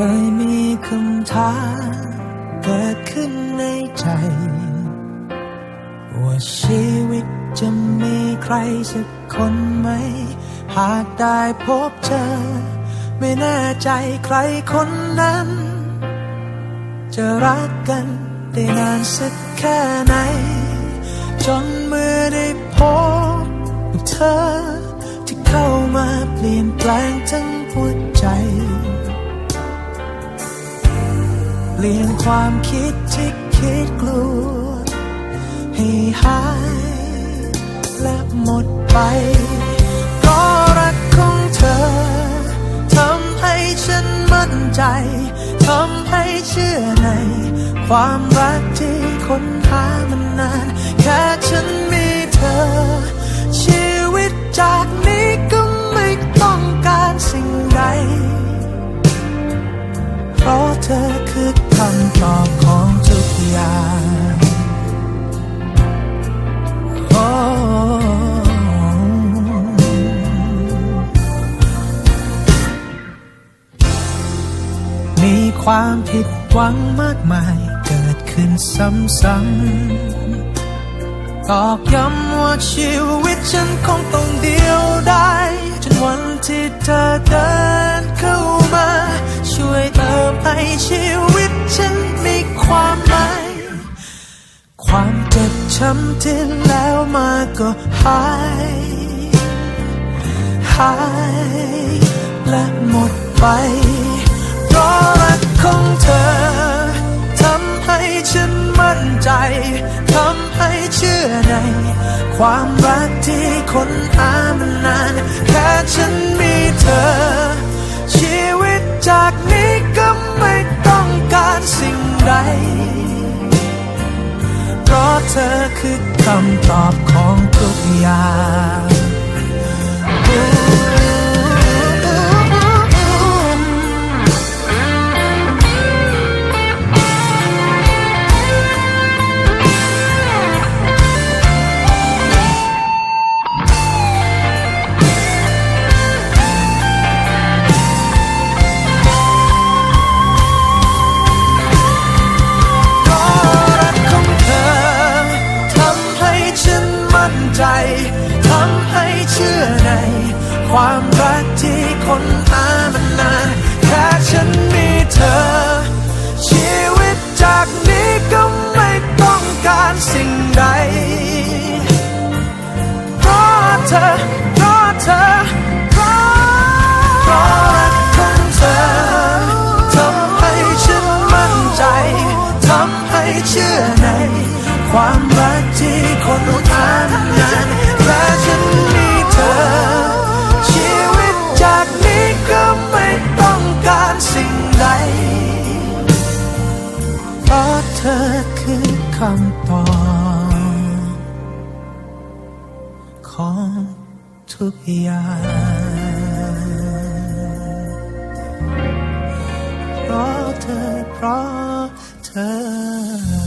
คยมีคำถามเกิดขึ้นในใจ ว่าชีวิตจะมีใครสักคนไหม หากได้พบเจอ ไม่แน่ใจใครคนนั้น จะรักกันได้นานสักแค่ไหน จนเมื่อได้พบเธอ ที่เข้ามาเปลี่ยนแปลงทั้ง ลี่ยนความคิดที่คิดกลัว ให้หายและหมดไปเพราะรักของเธอทำให้ฉันมั่นใจทำให้เชื่อใน ความรักที่ค้นหามานาน แค่ฉันมีเธอ คือคำตอบของทุกอย่างโอ้มีความผิดหวังมากมายเกิดขึ้นซ้ำๆตอกย้ำว่าชีวิตฉันคงต้องเดียวได้จนวันที่เธอเดินเข้า ชีวิตฉันมีความหมาย ความเจ็บช้ำที่แล้วมาก็หาย หายและหมดไป เพราะรักของเธอทำให้ฉันมั่นใจทำให้เชื่อใน ความรักที่คนหามานานแค่ฉันมี เธอคือคำตอบของทุกอย่าง ความรักที่คนหา อคือคำตอบของทุกอย่างเพราะเธอเพราะเธอ